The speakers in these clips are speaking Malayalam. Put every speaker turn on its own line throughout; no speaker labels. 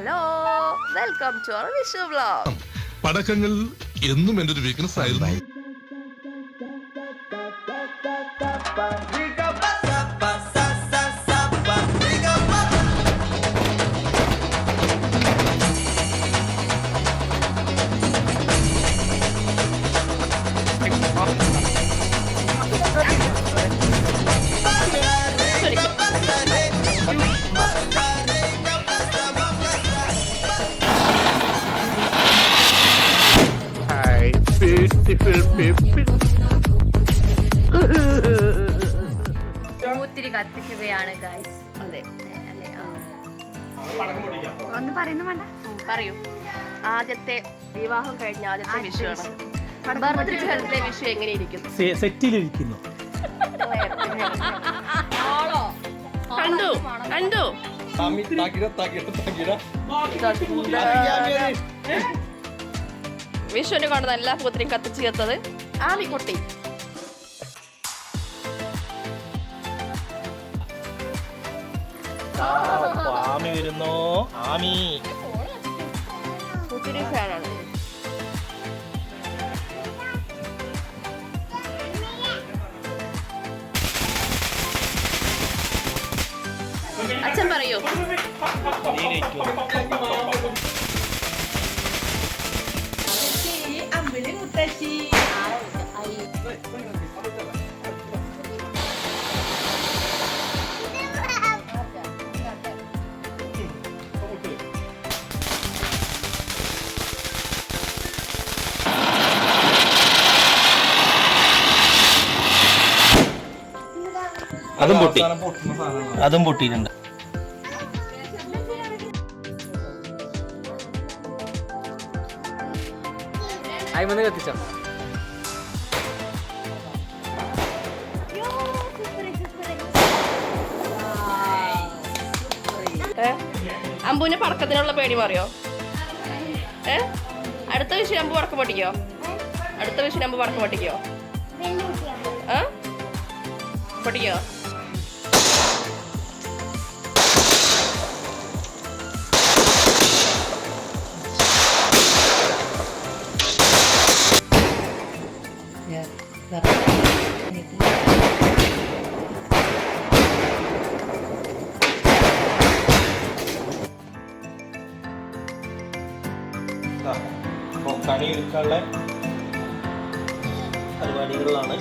Hello welcome to our Vishu vlog
പടക്കങ്ങൾ എന്നും എന്റെ ഒരു വീക്ക്നെസ് ആയിരുന്നു.
പൂത്തിരി കത്തിക്കുകയാണ് ഗൈസ്
അതെ.
ഒന്ന് പറയുന്നു വേണ്ട.
പറയൂ. ആദ്യത്തെ വിവാഹം കഴിഞ്ഞ ആദ്യത്തെ വിഷുവാണ് ഭർത്തൃഘരത്തിലെ വിഷു. എങ്ങനെ ഇരിക്കും
സെറ്റിലിരിക്കുന്നു.
കണ്ടു കണ്ടു. വിഷുവിനെ കൊണ്ടുവന്ന എല്ലാ പൂത്തിരിയും കത്തിച്ച് ചേർത്തത് ആലിക്കുട്ടി.
ആമി വരുന്നോ. ആമി.
പൂത്തിരി ഫാനാണ്. അച്ഛൻ പറയൂ.
അതും പൊട്ടി. അതും പൊട്ടിയിട്ടുണ്ട്.
അയിമന്ന് കത്തിച്ചോ.
അമ്പുവിന് പടക്കത്തിനുള്ള പേടി മാറിയോ? ഏ? അടുത്ത വിഷയം അമ്പു പടക്കം പൊട്ടിക്കോ? അടുത്ത വിഷയം അമ്പു പടക്കം പൊട്ടിക്കോ? ഏ? പൊട്ടിക്കോ?
എടുക്കാനുള്ള പരിപാടികളിലാണ്.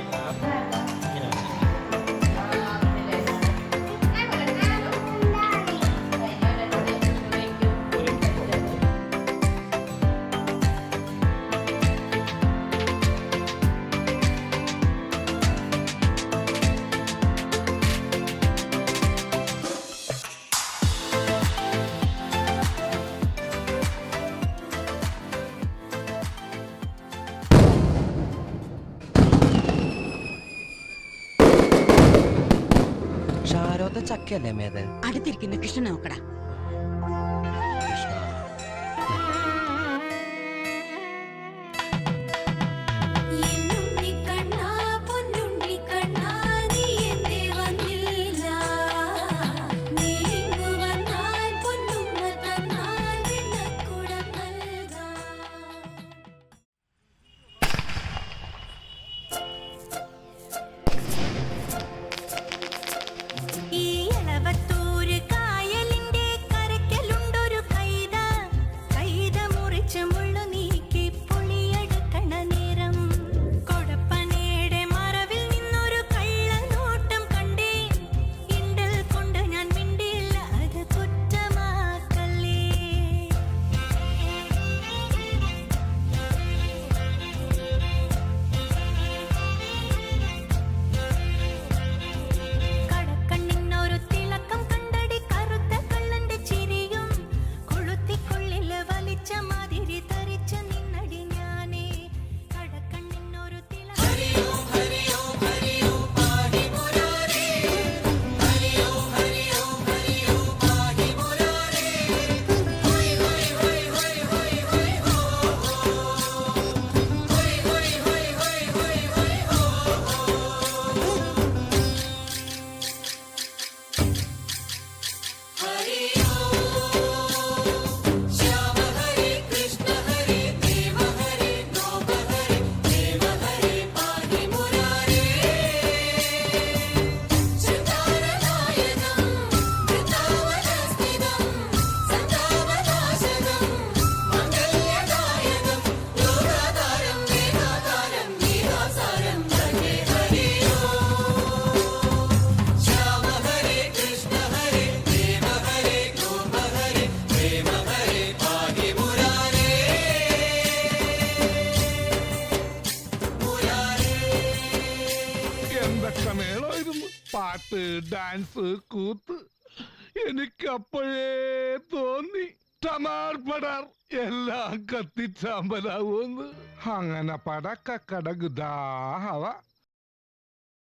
ചക്കയല്ലേ മേത്?
അടുത്തിരിക്കുന്ന. കൃഷ്ണൻ നോക്കടാ.
ഡാൻസ് കൂത്ത്. എനിക്ക് അപ്പോഴേ തോന്നി ടമാർപടാർ എല്ലാം കത്തിച്ചാമ്പലാവൂന്ന് അങ്ങനെ പടക്കടകുദാഹവ